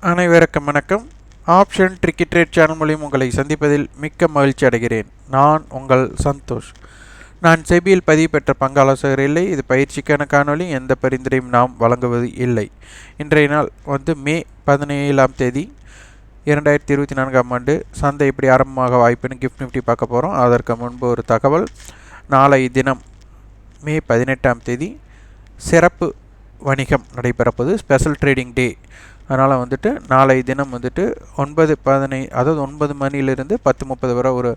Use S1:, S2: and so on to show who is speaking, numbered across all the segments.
S1: அனைவருக்கும் வணக்கம். Option tricky trade channel மூலியம் உங்களை சந்திப்பதில் மிக்க மகிழ்ச்சி அடைகிறேன். நான் உங்கள் சந்தோஷ். நான் செபியில் பதிவு பெற்ற பங்காலோசகர் இல்லை. இது பயிற்சிக்கான காணொளி. எந்த பரிந்துரையும் நாம் வழங்குவது இல்லை. இன்றைய நாள் வந்து மே பதினேழாம் தேதி இரண்டாயிரத்தி இருபத்தி நான்காம் ஆண்டு. சந்தை எப்படி ஆரம்பமாக வாய்ப்புன்னு கிஃப்ட் நிஃப்டி பார்க்க போகிறோம் அதற்கு முன்பு ஒரு தகவல். நாளை தினம் மே பதினெட்டாம் தேதி சிறப்பு வணிகம் நடைபெறப்போது ஸ்பெஷல் ட்ரேடிங் டே அதனால் வந்துட்டு நாளை தினம் வந்துட்டு ஒன்பது பதினை அதாவது ஒன்பது மணிலிருந்து பத்து முப்பது வரை ஒரு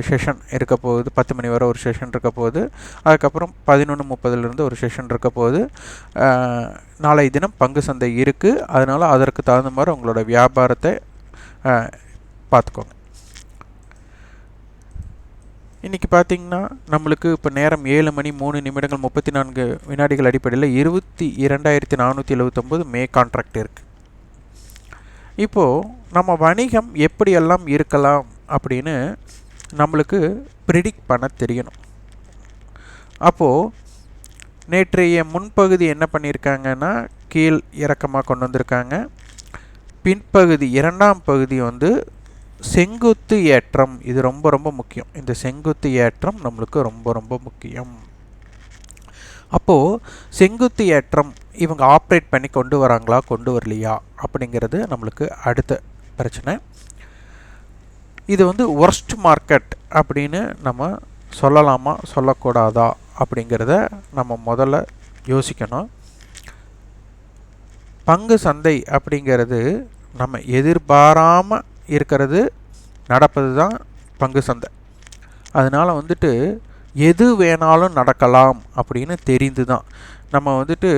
S1: செஷன் இருக்க போகுது பத்து மணி வரை ஒரு செஷன் இருக்க போகுது அதுக்கப்புறம் பதினொன்று முப்பதுலேருந்து ஒரு செஷன் இருக்க போகுது நாளை தினம் பங்கு சந்தை இருக்குது அதனால் அதற்கு தகுந்த மாதிரி உங்களோட வியாபாரத்தை பார்த்துக்கோங்க. இன்றைக்கி பார்த்திங்கன்னா நம்மளுக்கு இப்போ நேரம் ஏழு மணி மூணு நிமிடங்கள் முப்பத்தி நான்கு வினாடிகள் அடிப்படையில் இருபத்தி இரண்டாயிரத்தி நானூற்றி எழுபத்தொம்போது மே கான்ட்ராக்ட் இருக்குது இப்போது நம்ம வணிகம் எப்படியெல்லாம் இருக்கலாம் அப்படின்னு நம்மளுக்கு ப்ரிடிக்ட் பண்ண தெரியணும். அப்போது நேற்றைய முன்பகுதி என்ன பண்ணியிருக்காங்கன்னா கீழ் இறக்கமாக கொண்டு வந்திருக்காங்க. பின்பகுதி இரண்டாம் பகுதி வந்து செங்குத்து ஏற்றம் இது ரொம்ப ரொம்ப முக்கியம். இந்த செங்குத்து ஏற்றம் நம்மளுக்கு ரொம்ப ரொம்ப முக்கியம். அப்போது செங்குத்து ஏற்றம் இவங்க ஆப்ரேட் பண்ணி கொண்டு வராங்களா கொண்டு வரலையா அப்படிங்கிறது நம்மளுக்கு அடுத்த பிரச்சனை. இது வந்து ஒர்ஸ்ட் மார்க்கெட் அப்படின்னு நம்ம சொல்லலாமா சொல்லக்கூடாதா அப்படிங்கிறத நம்ம முதல்ல யோசிக்கணும். பங்கு சந்தை அப்படிங்கிறது நம்ம எதிர்பாராமல் இருக்கிறது நடப்பது தான் பங்கு சந்தை. அதனால் வந்துட்டு எது வேணாலும் நடக்கலாம் அப்படின்னு தெரிந்து தான். நம்ம வந்துட்டு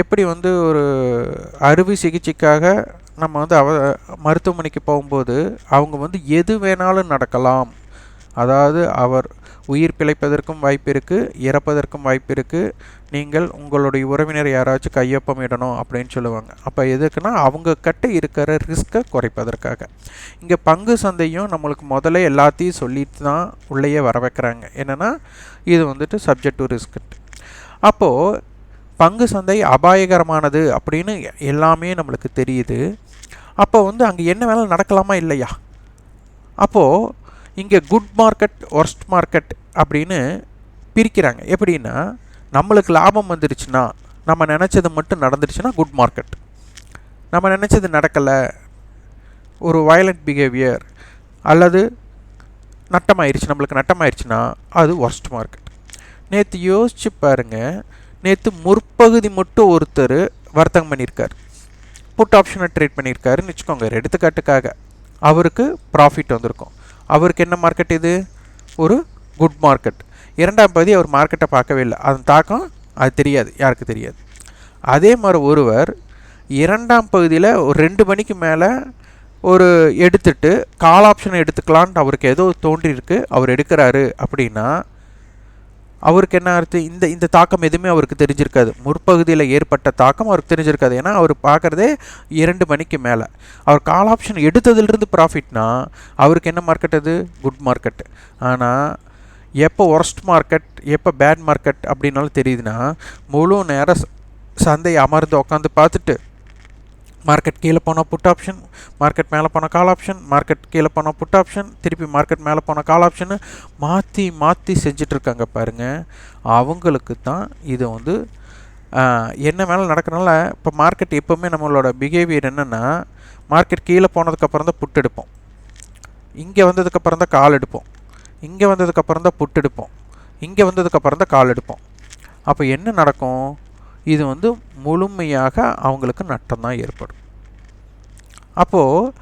S1: எப்படி வந்து ஒரு அறுவை சிகிச்சைக்காக நம்ம வந்து அவ மருத்துவமனைக்கு போகும்போது அவங்க வந்து எது வேணாலும் நடக்கலாம். அதாவது அவர் உயிர் பிழைப்பதற்கும் வாய்ப்பு இருக்குது இறப்பதற்கும் வாய்ப்பு இருக்குது நீங்கள் உங்களுடைய உறவினர் யாராச்சும் கையொப்பம் இடணும் அப்படின்னு சொல்லுவாங்க. அப்போ எதுக்குன்னா அவங்க கிட்ட இருக்கிற ரிஸ்க்கை குறைப்பதற்காக. இங்கே பங்கு சந்தையும் நம்மளுக்கு முதல்ல எல்லாத்தையும் சொல்லிட்டு தான் உள்ளேயே வர வைக்கிறாங்க. என்னென்னா இது வந்துட்டு சப்ஜெக்ட் டு ரிஸ்க் அப்போது பங்கு சந்தை அபாயகரமானது அப்படின்னு எல்லாமே நம்மளுக்கு தெரியுது. அப்போ வந்து அங்கே என்ன வேலை நடக்கலாமா இல்லையா? அப்போது இங்கே குட் மார்க்கெட் ஒர்ஸ்ட் மார்க்கெட் அப்படின்னு பிரிக்கிறாங்க. எப்படின்னா நம்மளுக்கு லாபம் வந்துருச்சுன்னா நம்ம நினச்சது மட்டும் நடந்துருச்சுன்னா குட் மார்க்கெட் நம்ம நினச்சது நடக்கலை ஒரு வயலண்ட் பிஹேவியர் அல்லது நட்டமாயிருச்சு நம்மளுக்கு நட்டமாயிருச்சுன்னா அது ஒர்ஸ்ட் மார்க்கெட் நேற்று யோசிச்சு பாருங்கள் நேற்று முற்பகுதி மட்டும் ஒருத்தர் வர்த்தகம் பண்ணியிருக்கார். புட் ஆப்ஷனை ட்ரேட் பண்ணியிருக்காருன்னு வச்சுக்கோங்க எடுத்துக்காட்டுக்காக. அவருக்கு ப்ராஃபிட் வந்திருக்கும். அவருக்கு என்ன மார்க்கெட் இது? ஒரு குட் மார்க்கெட் இரண்டாம் பகுதி அவர் மார்க்கெட்டை பார்க்கவே இல்லை. அதன் தாக்கம் அது தெரியாது. யாருக்கு தெரியாது? அதே மாதிரி ஒருவர் இரண்டாம் பகுதியில் ஒரு ரெண்டு மணிக்கு மேலே ஒரு எடுத்துட்டு கால் ஆப்ஷனை எடுத்துக்கலான்ட்டு அவருக்கு ஏதோ தோன்றியிருக்கு. அவர் எடுக்கிறாரு அப்படின்னா அவருக்கு என்ன அர்த்தம் இந்த இந்த தாக்கம் எதுவுமே அவருக்கு தெரிஞ்சிருக்காது. முற்பகுதியில் ஏற்பட்ட தாக்கம் அவருக்கு தெரிஞ்சிருக்காது. ஏன்னா அவர் பார்க்குறதே இரண்டு மணிக்கு மேலே. அவர் கால் ஆப்ஷன் எடுத்ததுலேருந்து ப்ராஃபிட்னா அவருக்கு என்ன மார்க்கெட் அது? குட் மார்க்கெட் ஆனால் எப்போ ஒர்ஸ்ட் மார்க்கெட் எப்போ பேட் மார்க்கெட் அப்படின்னாலும் தெரியுதுன்னா முழு நேரம் சந்தை அமர்ந்து உட்காந்து பார்த்துட்டு மார்க்கெட் கீழே போனால் புட் ஆப்ஷன் மார்க்கெட் மேலே போன கால் ஆப்ஷன் மார்க்கெட் கீழே போனால் புட் ஆப்ஷன் திருப்பி மார்க்கெட் மேலே போன கால் ஆப்ஷனு மாற்றி மாற்றி செஞ்சிட்ருக்காங்க பாருங்கள் அவங்களுக்கு தான் இது வந்து என்ன மேலே நடக்கிறனால இப்போ மார்க்கெட் எப்போவுமே நம்மளோட பிஹேவியர் என்னென்னா மார்க்கெட் கீழே போனதுக்கப்புறம் தான் புட் எடுப்போம். இங்கே வந்ததுக்கப்புறம் தான் கால் எடுப்போம். இங்கே வந்ததுக்கப்புறம் தான் புட் எடுப்போம். இங்கே வந்ததுக்கப்புறம் தான் கால் எடுப்போம். அப்போ என்ன நடக்கும்? இது வந்து முழுமையாக அவங்களுக்கு நட்டம் தான் ஏற்படும். அப்போது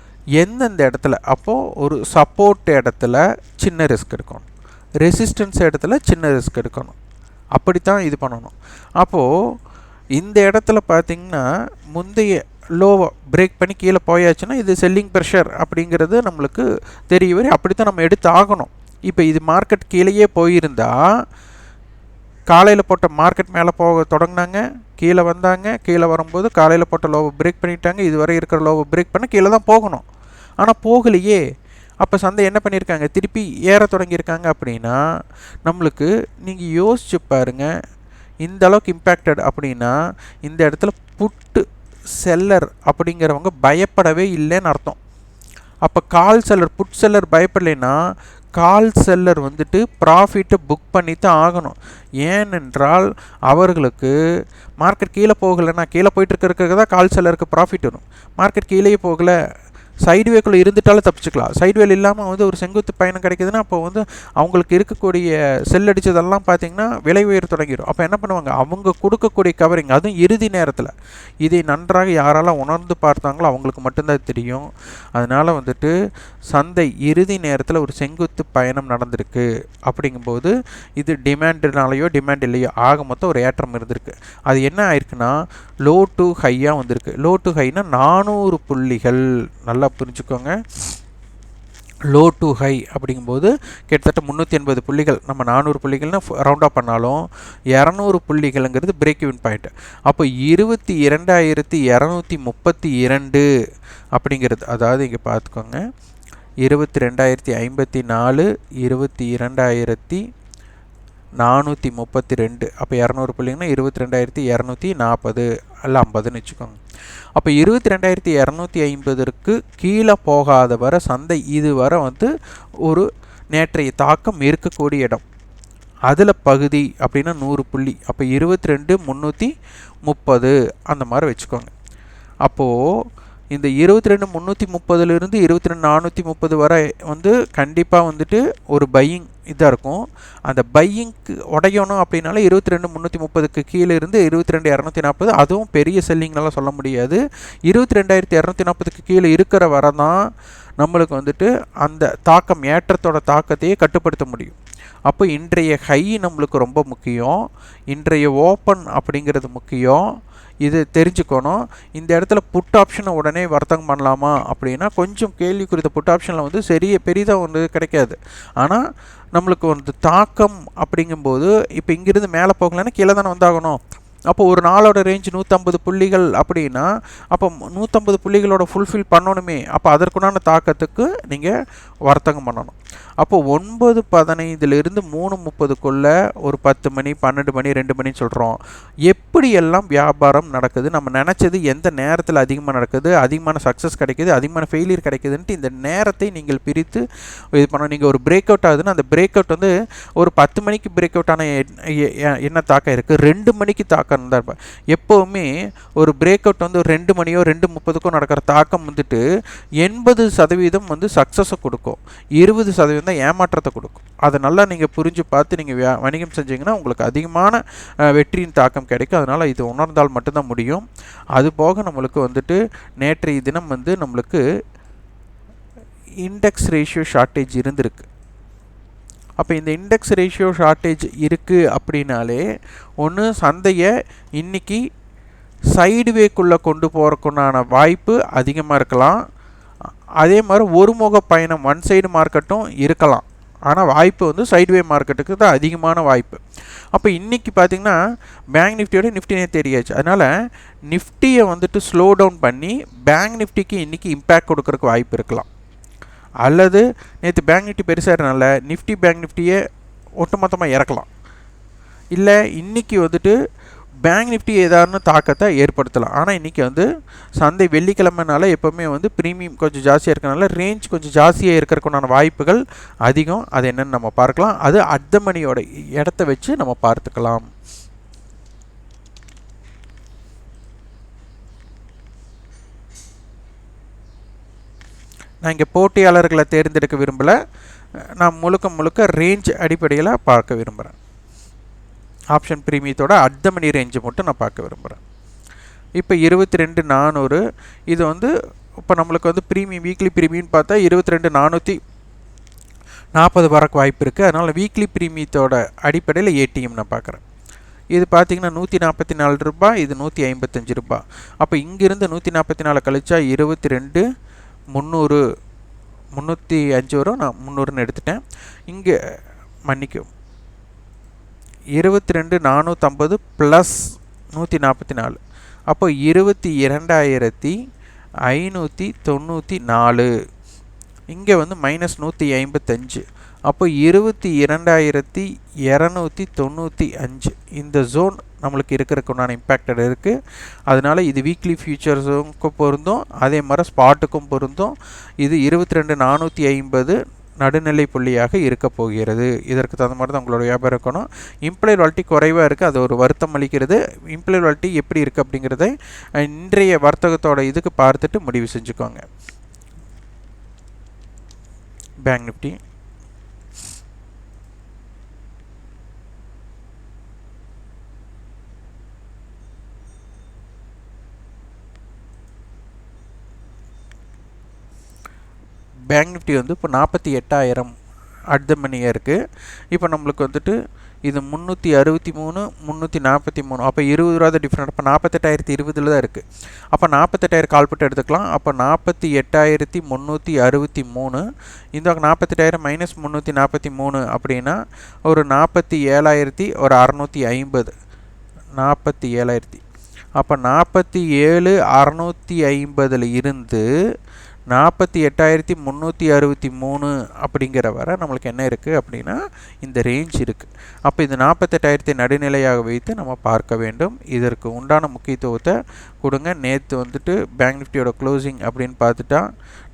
S1: எந்தெந்த இடத்துல? அப்போது ஒரு சப்போர்ட் இடத்துல சின்ன ரிஸ்க் எடுக்கணும். ரெசிஸ்டன்ஸ் இடத்துல சின்ன ரிஸ்க் எடுக்கணும். அப்படித்தான் இது பண்ணணும். அப்போது இந்த இடத்துல பார்த்திங்கன்னா முந்தைய லோவை பிரேக் பண்ணி கீழே போயாச்சுன்னா இது செல்லிங் ப்ரெஷர் அப்படிங்கிறது நம்மளுக்கு தெரிய வரை அப்படித்தான் நம்ம எடுத்து ஆகணும் இப்போ இது மார்க்கெட் கீழேயே போயிருந்தால் காலையில் போட்ட மார்க்கெட் மேலே போக தொடங்கினாங்க. கீழே வந்தாங்க. கீழே வரும்போது காலையில் போட்ட லோவை பிரேக் பண்ணிட்டாங்க. இதுவரை இருக்கிற லோவை பிரேக் பண்ண கீழே தான் போகணும். ஆனால் போகலையே. அப்போ சந்தை என்ன பண்ணியிருக்காங்க? திருப்பி ஏற தொடங்கியிருக்காங்க அப்படின்னா நம்மளுக்கு நீங்கள் யோசிச்சு பாருங்கள் இந்த அளவுக்கு இம்பேக்டட் அப்படின்னா இந்த இடத்துல புட்டு செல்லர் அப்படிங்கிறவங்க பயப்படவே இல்லைன்னு அர்த்தம். அப்போ கால் செல்லர் புட் செல்லர் பயப்படலைன்னா கால் செல்லர் வந்துட்டு ப்ராஃபிட்டை புக் பண்ணி தான் ஆகணும். ஏனென்றால் அவர்களுக்கு மார்க்கெட் கீழே போகலைன்னா கீழே போயிட்டு இருக்கிறதுக்கு தான் கால் செல்லருக்கு ப்ராஃபிட் வரும். மார்க்கெட் கீழேயே போகலை சைடுவேக்குள்ளே இருந்துட்டாலும் தப்பிச்சுக்கலாம். சைடுவேல் இல்லாமல் வந்து ஒரு செங்குத்து பயணம் கிடைக்குதுன்னா அப்போ வந்து அவங்களுக்கு இருக்கக்கூடிய செல் அடித்ததெல்லாம் பார்த்திங்கன்னா விலை உயர தொடங்கிடும் அப்போ என்ன பண்ணுவாங்க? அவங்க கொடுக்கக்கூடிய கவரிங் அதுவும் இறுதி நேரத்தில். இதை நன்றாக யாரால் உணர்ந்து பார்த்தாங்களோ அவங்களுக்கு மட்டும்தான் தெரியும். அதனால் வந்துட்டு சந்தை இறுதி நேரத்தில் ஒரு செங்குத்து பயணம் நடந்திருக்கு. அப்படிங்கும்போது இது டிமாண்டுனாலேயோ டிமாண்ட் இல்லையோ ஆக மொத்தம் ஒரு ஏற்றம் இருந்திருக்கு. அது என்ன ஆயிருக்குன்னா லோ டு ஹையாக வந்திருக்கு. லோ டு ஹைனா நானூறு புள்ளிகள். நல்லா புரிஞ்சுக்கோங்க. லோ டு ஹை அப்படிங்கும்போது கிட்டத்தட்ட முந்நூற்றி எண்பது புள்ளிகள் நம்ம நானூறு புள்ளிகள்னு ரவுண்டாக பண்ணாலும் இரநூறு புள்ளிகள்ங்கிறது பிரேக் இவன் பாயிண்ட் அப்போ இருபத்தி இரண்டாயிரத்தி இரநூத்தி முப்பத்தி இரண்டு அப்படிங்கிறது அதாவது இங்கே பார்த்துக்கோங்க. இருபத்தி ரெண்டாயிரத்தி ஐம்பத்தி நாலு இருபத்தி இரண்டாயிரத்தி நானூற்றி முப்பத்தி ரெண்டு. அப்போ இரநூறு புள்ளிங்கன்னா இருபத்தி ரெண்டாயிரத்தி இரநூத்தி நாற்பது அல்ல ஐம்பதுன்னு வச்சுக்கோங்க. அப்போ இருபத்தி ரெண்டாயிரத்தி இரநூத்தி ஐம்பதற்கு கீழே போகாத வர சந்தை இது வரை வந்து ஒரு நேற்றைய தாக்கம் இருக்கக்கூடிய இடம். அதில் பகுதி அப்படின்னா நூறு புள்ளி. அப்போ இருபத்தி ரெண்டு முந்நூற்றி முப்பது அந்த மாதிரி வச்சுக்கோங்க. அப்போது இந்த இருபத்தி ரெண்டு முந்நூற்றி முப்பதுலேருந்து இருபத்தி ரெண்டு நானூற்றி முப்பது வரை வந்து கண்டிப்பாக வந்துட்டு ஒரு பையிங் இதாக இருக்கும். அந்த பையிங்க்கு உடையணும் அப்படின்னால இருபத்தி ரெண்டு முந்நூற்றி முப்பதுக்கு கீழே இருந்து இருபத்தி ரெண்டு இரநூத்தி நாற்பது அதுவும் பெரிய செல்லிங்னால சொல்ல முடியாது. இருபத்தி ரெண்டாயிரத்தி இரநூத்தி நாற்பதுக்கு கீழே இருக்கிற வரை தான் நம்மளுக்கு வந்துட்டு அந்த தாக்கம் ஏற்றத்தோட தாக்கத்தையே கட்டுப்படுத்த முடியும். அப்போ இன்றைய ஹை நம்மளுக்கு ரொம்ப முக்கியம். இன்றைய ஓப்பன் அப்படிங்கிறது முக்கியம். இது தெரிஞ்சுக்கணும். இந்த இடத்துல புட் ஆப்ஷனை உடனே வர்த்தகம் பண்ணலாமா அப்படின்னா கொஞ்சம் கேள்வி குறித்த புட் ஆப்ஷனில் வந்து சரிய பெரிதாக ஒன்று கிடைக்காது. ஆனால் நம்மளுக்கு வந்து தாக்கம் அப்படிங்கும்போது இப்போ இங்கிருந்து மேலே போகலன்னா கீழே தானே வந்தாகணும். அப்போ ஒரு நாளோட ரேஞ்ச் நூற்றம்பது புள்ளிகள் அப்படின்னா அப்போ நூற்றம்பது புள்ளிகளோட ஃபுல்ஃபில் பண்ணணுமே அப்போ அதற்குண்டான தாக்கத்துக்கு நீங்கள் வர்த்தகம் பண்ணணும். அப்போ ஒன்பது பதினைந்துலேருந்து மூணு முப்பதுக்குள்ளே ஒரு பத்து மணி பன்னெண்டு மணி ரெண்டு மணின்னு சொல்கிறோம் எப்படியெல்லாம் வியாபாரம் நடக்குது? நம்ம நினச்சது எந்த நேரத்தில் அதிகமாக நடக்குது? அதிகமான சக்ஸஸ் கிடைக்குது? அதிகமான ஃபெயிலியர் கிடைக்குதுன்ட்டு இந்த நேரத்தை நீங்கள் பிரித்து இது பண்ண நீங்கள் ஒரு பிரேக் அவுட் ஆகுதுன்னா அந்த பிரேக் அவுட் வந்து ஒரு பத்து மணிக்கு பிரேக் அவுட் ஆன என்ன தாக்கம் இருக்குது ரெண்டு மணிக்கு தாக்கம் தான் இருப்பேன். எப்போவுமே ஒரு பிரேக் அவுட் வந்து ஒரு ரெண்டு மணியோ ரெண்டு முப்பதுக்கோ நடக்கிற தாக்கம் வந்துட்டு எண்பது சதவீதம் வந்து சக்ஸஸை கொடுக்கும். இருபது சதவீதம் தான் ஏமாற்றத்தை கொடுக்கும். அதை நல்லா நீங்கள் புரிஞ்சு பார்த்து நீங்கள் வியா வணிகம் செஞ்சீங்கன்னா உங்களுக்கு அதிகமான வெற்றியின் தாக்கம் கிடைக்கும். அதனால் இது உணர்ந்தால் மட்டும்தான் முடியும். அது போக நம்மளுக்கு வந்துட்டு நேற்றைய தினம் வந்து நம்மளுக்கு இண்டெக்ஸ் ரேஷியோ ஷார்ட்டேஜ் இருந்திருக்கு. அப்போ இந்த இண்டெக்ஸ் ரேஷியோ ஷார்ட்டேஜ் இருக்குது அப்படின்னாலே ஒன்று சந்தையை இன்றைக்கி சைடுவேக்குள்ளே கொண்டு போகிறக்குண்டான வாய்ப்பு அதிகமாக இருக்கலாம். அதே மாதிரி ஒருமுக பயணம் ஒன் சைடு மார்க்கெட்டும் இருக்கலாம். ஆனால் வாய்ப்பு வந்து சைட்வே மார்க்கெட்டுக்கு தான் அதிகமான வாய்ப்பு. அப்போ இன்றைக்கி பார்த்திங்கன்னா பேங்க் நிஃப்டியோட நிஃப்டி நேற்று தெரியாச்சு அதனால் நிஃப்டியை வந்துட்டு ஸ்லோ டவுன் பண்ணி பேங்க் நிஃப்டிக்கு இன்றைக்கி இம்பேக்ட் கொடுக்குறக்கு வாய்ப்பு இருக்கலாம். அல்லது நேற்று பேங்க் நிஃப்டி பெருசாக இருந்தனால நிஃப்டி பேங்க் நிஃப்டியே ஒட்டுமொத்தமாக இறக்கலாம். இல்லை இன்றைக்கி வந்துட்டு பேங்க் நிஃப்டி ஏதாருன்னு தாக்கத்தை ஏற்படுத்தலாம். ஆனால் இன்றைக்கி வந்து சந்தை வெள்ளிக்கிழமைனால எப்போவுமே வந்து ப்ரீமியம் கொஞ்சம் ஜாஸ்தியாக இருக்கனால ரேஞ்ச் கொஞ்சம் ஜாஸ்தியாக இருக்கிறதுக்குண்டான வாய்ப்புகள் அதிகம். அது என்னென்னு நம்ம பார்க்கலாம். அது அர்த்த மணியோட இடத்த வச்சு நம்ம பார்த்துக்கலாம். நான் இங்கே போட்டியாளர்களை தேர்ந்தெடுக்க விரும்பலை. நான் முழுக்க முழுக்க ரேஞ்ச் அடிப்படையில் பார்க்க விரும்புகிறேன் ஆப்ஷன் ப்ரீமியத்தோட அர்த்த மணி ரேஞ்சை மட்டும் நான் பார்க்க விரும்புகிறேன் இப்போ இருபத்தி ரெண்டு நானூறு. இது வந்து இப்போ நம்மளுக்கு வந்து ப்ரீமியம் வீக்லி ப்ரீமியம்னு பார்த்தா இருபத்தி ரெண்டு நானூற்றி நாற்பது வரக்கு வாய்ப்பு இருக்குது அதனால் வீக்லி ப்ரீமியத்தோட அடிப்படையில் ஏடிஎம் நான் பார்க்குறேன். இது பார்த்தீங்கன்னா நூற்றி நாற்பத்தி நாலு ரூபாய் இது நூற்றி ஐம்பத்தஞ்சு ரூபாய். அப்போ இங்கேருந்து நூற்றி நாற்பத்தி நாலு கழிச்சா இருபத்தி ரெண்டு முந்நூறு முந்நூற்றி அஞ்சு வரும் நான் முந்நூறுன்னு எடுத்துட்டேன். இங்கே மன்னிக்கும். இருபத்தி ரெண்டு நானூற்றம்பது ப்ளஸ் நூற்றி நாற்பத்தி நாலு அப்போ இருபத்தி இரண்டாயிரத்தி ஐநூற்றி தொண்ணூற்றி நாலு இங்கே வந்து மைனஸ் நூற்றி ஐம்பத்தஞ்சு. அப்போ இருபத்தி இரண்டாயிரத்தி இரநூத்தி தொண்ணூற்றி அஞ்சு. இந்த ஜோன் நம்மளுக்கு இருக்கிறதுக்கு உண்டான இம்பேக்டட் இருக்குது அதனால இது வீக்லி ஃபியூச்சர்ஸுக்கும் பொருந்தும் அதே மாதிரி ஸ்பாட்டுக்கும் பொருந்தும். இது இருபத்தி ரெண்டு நானூற்றி ஐம்பது நடுநிலை புள்ளியாக இருக்க போகிறது. இதற்கு தகுந்த மாதிரி தான் உங்களோட வியாபாரம் இருக்கணும். இம்ப்ளாய் வால்ட்டி குறைவாக இருக்குது அது ஒரு வருத்தம் அளிக்கிறது. இம்ப்ளாய் வால்ட்டி எப்படி இருக்குது அப்படிங்கிறத இன்றைய வர்த்தகத்தோட இதுக்கு பார்த்துட்டு முடிவு செஞ்சுக்கோங்க. பேங்க் நிஃப்டி பேங்க் நிஃப்டி வந்து இப்போ நாற்பத்தி எட்டாயிரம் அட் த மணியாக இருக்குது இப்போ நம்மளுக்கு வந்துட்டு இது முந்நூற்றி அறுபத்தி மூணு முந்நூற்றி நாற்பத்தி மூணு அப்போ இருபது ரூபா தான் டிஃப்ரெண்ட் அப்போ நாற்பத்தெட்டாயிரத்தி இருபதில் தான் இருக்குது அப்போ நாற்பத்தெட்டாயிரம் கால்பட்டு எடுத்துக்கலாம். அப்போ நாற்பத்தி எட்டாயிரத்தி முந்நூற்றி அறுபத்தி மூணு. இந்த நாற்பத்தெட்டாயிரம் மைனஸ் முந்நூற்றி நாற்பத்தி மூணு அப்படின்னா ஒரு நாற்பத்தி ஏழாயிரத்தி ஒரு அறநூற்றி ஐம்பது. நாற்பத்தி ஏழாயிரத்தி. அப்போ நாற்பத்தி ஏழு அறநூற்றி ஐம்பதில் இருந்து நாற்பத்தி எட்டாயிரத்தி முந்நூற்றி அறுபத்தி மூணு அப்படிங்கிற வரை நம்மளுக்கு என்ன இருக்குது அப்படின்னா இந்த ரேஞ்ச் இருக்குது அப்போ இந்த நாற்பத்தெட்டாயிரத்தி நடுநிலையாக வைத்து நம்ம பார்க்க வேண்டும். இதற்கு உண்டான முக்கியத்துவத்தை கொடுங்க. நேற்று வந்துட்டு பேங்க் நிஃப்டியோட க்ளோசிங் அப்படின்னு பார்த்துட்டா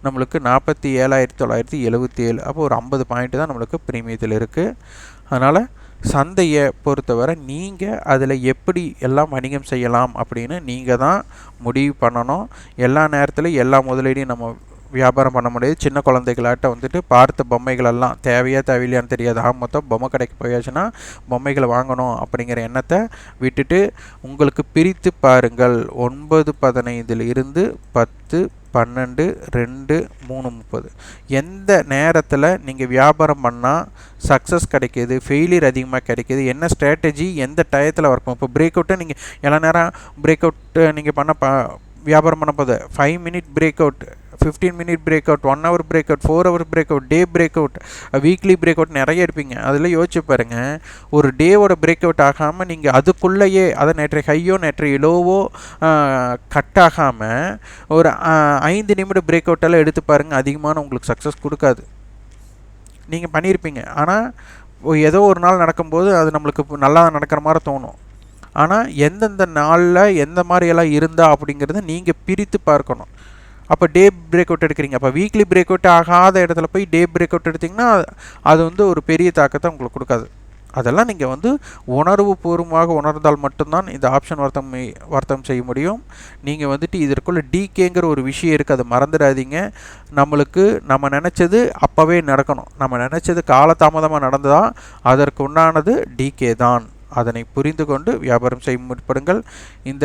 S1: நம்மளுக்கு நாற்பத்தி ஏழாயிரத்தி தொள்ளாயிரத்தி எழுபத்தி ஏழு. அப்போ ஒரு ஐம்பது பாயிண்ட் தான் நம்மளுக்கு ப்ரீமியத்தில் இருக்குது அதனால் சந்தையை பொறுத்தவரை நீங்கள் அதில் எப்படி எல்லாம் வணிகம் செய்யலாம் அப்படின்னு நீங்கள் தான் முடிவு பண்ணணும். எல்லா நேரத்துலையும் எல்லா முதலீடையும் நம்ம வியாபாரம் பண்ண முடியாது. சின்ன குழந்தைகளாட்ட வந்துட்டு பார்த்த பொம்மைகளெல்லாம் தேவையா தேவையில்லையான்னு தெரியாது. ஆக மொத்தம் பொம்மை கடைக்கு போயாச்சுன்னா பொம்மைகளை வாங்கணும் அப்படிங்கிற எண்ணத்தை விட்டுட்டு உங்களுக்கு பிரித்து பாருங்கள். ஒன்பது பதினைந்தில் இருந்து பத்து பன்னெண்டு ரெண்டு மூணு முப்பது. எந்த நேரத்தில் நீங்கள் வியாபாரம் பண்ணால் சக்ஸஸ் கிடைக்கிது ஃபெயிலியர் அதிகமாக கிடைக்கிது என்ன ஸ்ட்ராட்டஜி எந்த டயத்தில் இருக்கும் இப்போ பிரேக் அவுட்டை நீங்கள் எல்லா நேரம் பிரேக் அவுட்டு நீங்கள் பண்ண ப வியாபாரம் பண்ண போது five minute break out fifteen minute break out one hour break out four hour break out day break out weekly break out நிறைய இருப்பீங்க. அதில் யோசிச்சு பாருங்கள் ஒரு டேவோட பிரேக் அவுட் ஆகாமல் நீங்கள் அதுக்குள்ளேயே அதை நேற்று ஹையோ நேற்று லோவோ கட் ஆகாமல் ஒரு ஐந்து நிமிட பிரேக் அவுட்டெல்லாம் எடுத்து பாருங்கள் அதிகமான உங்களுக்கு சக்ஸஸ் கொடுக்காது. நீங்கள் பண்ணியிருப்பீங்க. ஆனால் ஏதோ ஒரு நாள் நடக்கும்போது அது நம்மளுக்கு நல்லா நடக்கிற மாதிரி தோணும். ஆனால் எந்தெந்த நாளில் எந்த மாதிரியெல்லாம் இருந்தா அப்படிங்கிறத நீங்கள் பிரித்து பார்க்கணும். அப்போ டே பிரேக் அவுட் எடுக்கிறீங்க. அப்போ வீக்லி பிரேக் அவுட் ஆகாத இடத்துல போய் டே பிரேக் அவுட் எடுத்திங்கன்னா அது வந்து ஒரு பெரிய தாக்கத்தை உங்களுக்கு கொடுக்காது. அதெல்லாம் நீங்கள் வந்து உணர்வு பூர்வமாக உணர்ந்தால் மட்டும்தான் இந்த ஆப்ஷன் வர்த்தம் வர்த்தகம் செய்ய முடியும். நீங்கள் வந்துட்டு இதற்குள்ளே டிகேங்கிற ஒரு விஷயம் இருக்குது அதை மறந்துடாதீங்க. நம்மளுக்கு நம்ம நினச்சது அப்போவே நடக்கணும். நம்ம நினச்சது காலதாமதமாக நடந்ததா அதற்கு உண்டானது டிகே தான். அதனை புரிந்து கொண்டு வியாபாரம் செய்ய முற்படுங்கள் இந்த